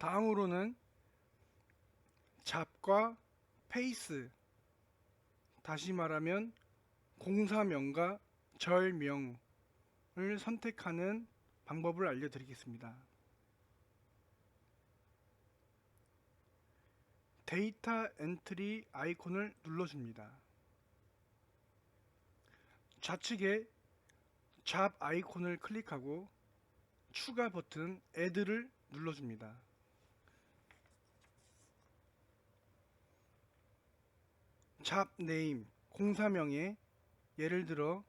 다음으로는 잡과 페이스 다시 말하면 공사명과 절명을 선택하는 방법을 알려드리겠습니다. 데이터 엔트리 아이콘을 눌러줍니다. 좌측에 잡 아이콘을 클릭하고 추가 버튼 Add를 눌러줍니다. 잡 네임 공사명에 예를 들어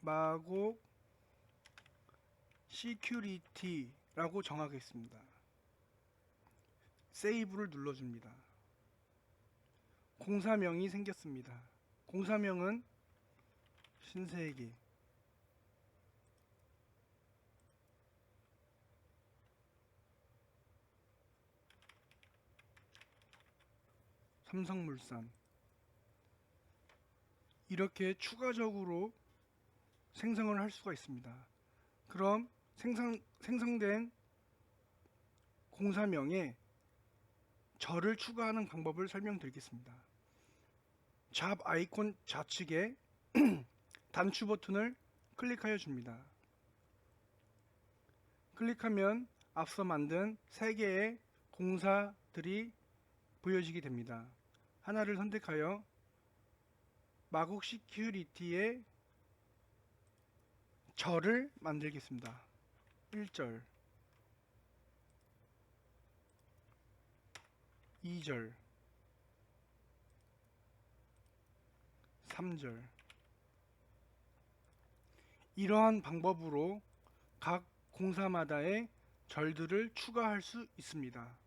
마곡 시큐리티라고 정하겠습니다. 세이브를 눌러줍니다. 공사명이 생겼습니다. 공사명은 신세계 삼성물산 이렇게 추가적으로 생성을 할 수가 있습니다. 그럼 생성, 생성된 공사명에 절을 추가하는 방법을 설명드리겠습니다. 잡 아이콘 좌측에 단추 버튼을 클릭하여 줍니다. 클릭하면 앞서 만든 세 개의 공사들이 보여지게 됩니다. 하나를 선택하여 마곡 시큐리티의 절을 만들겠습니다. 1절 2절 3절 이러한 방법으로 각 공사마다의 절들을 추가할 수 있습니다.